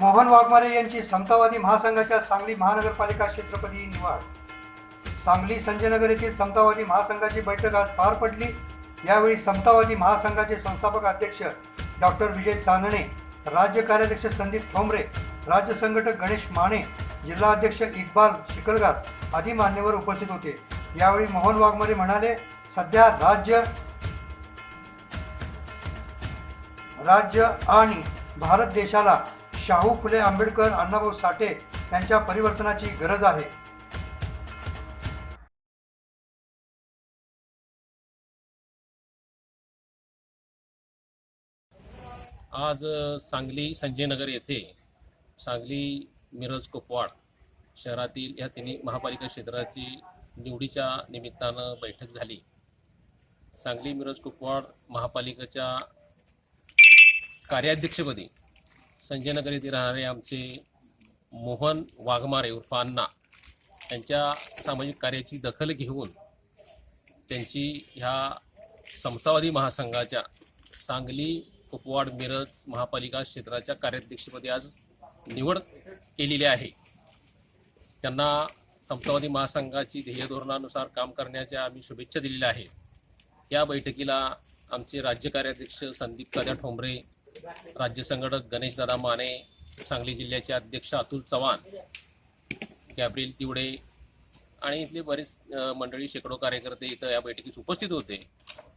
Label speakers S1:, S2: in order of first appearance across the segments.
S1: मोहन वाघमारे यांची समतावादी महासंघाच्या सांगली महानगरपालिका क्षेत्रपदी निवड. सांगली संजयनगर येथील समतावादी महासंघाची बैठक आज पार पडली. यावेळी समतावादी महासंघाचे संस्थापक अध्यक्ष डॉक्टर विजय चांदणे राज्य कार्याध्यक्ष संदीप ठोंबरे राज्य संघटक गणेश माने जिल्हा अध्यक्ष इक्बाल शिकलगार आदी मान्यवर उपस्थित होते. यावेळी मोहन वाघमारे म्हणाले सध्या राज्य राज्य आणि भारत देशाला शाहू फुले आंबेडकर अण्णाभाऊ साठे यांच्या परिवर्तनाची गरज आहे.
S2: आज सांगली संजयनगर येथे सांगली मिरज कुपवाड शहरातील या तिन्ही महापालिका क्षेत्राची निवडीच्या निमित्तानं बैठक झाली. सांगली मिरज कुपवाड महापालिकेच्या कार्याध्यक्षपदी संजयनगर येथे राहणारे आमचे मोहन वाघमारे उर्फ अण्णा यांच्या सामाजिक कार्याची दखल घेऊन त्यांची ह्या समतावादी महासंघाच्या सांगली कुपवाड मिरज महापालिका क्षेत्राच्या कार्याध्यक्षपदी आज निवड केलेली आहे. त्यांना समतावादी महासंघाची ध्येय धोरणानुसार काम करण्याच्या आम्ही शुभेच्छा दिलेल्या आहेत. या बैठकीला आमचे राज्य कार्याध्यक्ष संदीप काद्या ठोंबरे राज्य संघटक गणेशदादा माने सांगली जिल्ह्याचे अध्यक्ष अतुल चव्हाण गॅब्रिल तिवडे आणि इथले बरेच मंडळी शेकडो कार्यकर्ते इथं या बैठकीस उपस्थित होते.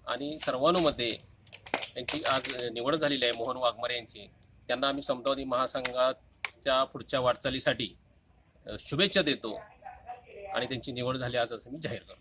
S2: आणि सर्वानुमते यांची आज निवड झालेली आहे मोहन वाघमारे यांची. त्यांना आम्ही समतावादी महासंघाच्या पुढच्या वाटचालीसाठी शुभेच्छा देतो आणि त्यांची निवड झाली आज असं मी जाहीर करतो.